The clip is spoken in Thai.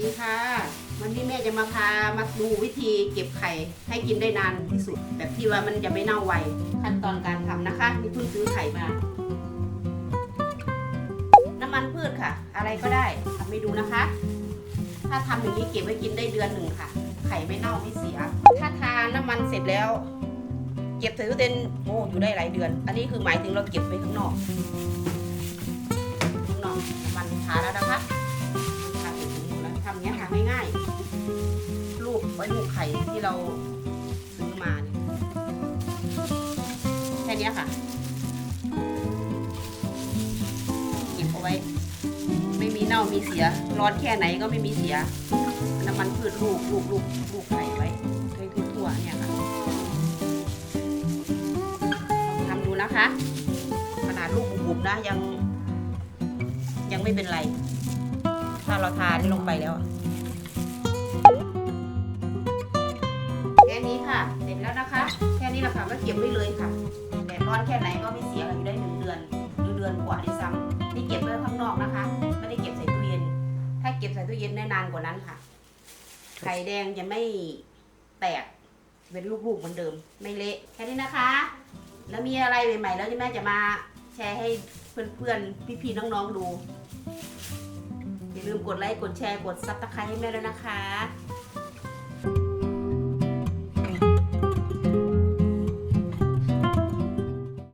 ดีค่ะ วันนี้แม่จะมาพามาดูวิธีเก็บไข่ให้กินได้นานที่สุด แบบที่ว่ามันจะไม่เน่าไวขั้นตอนการทำนะคะนี่เพิ่งซื้อไข่มา น้ำมันพืชค่ะ อะไรก็ได้ทำให้ดูนะคะ ถ้าทำอย่างนี้เก็บไว้กินได้เดือนหนึ่งค่ะ ไข่ไม่เน่าไม่เสีย ถ้าทาน้ำมันเสร็จแล้ว เก็บใส่ตู้เย็นโอ้อยู่ได้หลายเดือน อันนี้คือหมายถึงเราเก็บไว้ข้างนอกข้างนอกมันทาแล้วนะคะ ค่ะง่ายๆรูปไว้ลูกไข่ที่เราซื้อมาแค่นี้ค่ะเก็บเอาไว้ ไม่มีเน่ามีเสีย ร้อนแค่ไหนก็ไม่มีเสีย น้ำมันพืชลูกลูกลูกลูกไข่ไว้ให้ทั่วๆเนี่ยค่ะลองทำดูนะคะ ขนาดลูกบุบๆนะยังยังไม่เป็นไร ถ้าเราทานลงไปแล้ว ค่นี้ค่ะ เสร็จแล้วนะคะ แค่นี้แหละค่ะก็เก็บไว้เลยค่ะแดดร้อนแค่ไหนก็ไม่เสียอยู่ได้หนึ่งเดือนหรือเดือนกว่าด้วยซ้ำนี่เก็บไว้ข้างนอกนะคะ ไม่ได้เก็บใส่ตู้เย็น ถ้าเก็บใส่ตู้เย็นได้นานกว่านั้นค่ะ ไข่แดงจะไม่แตกเป็นลูกๆเหมือนเดิม ไม่เละแค่นี้นะคะ แล้วมีอะไรใหม่ๆแล้วที่แม่จะมาแชร์ให้เพื่อนๆพี่ๆน้องๆดูอย่าลืมกดไลค์กดแชร์กดซับสไครต์ให้แม่ด้วยนะคะ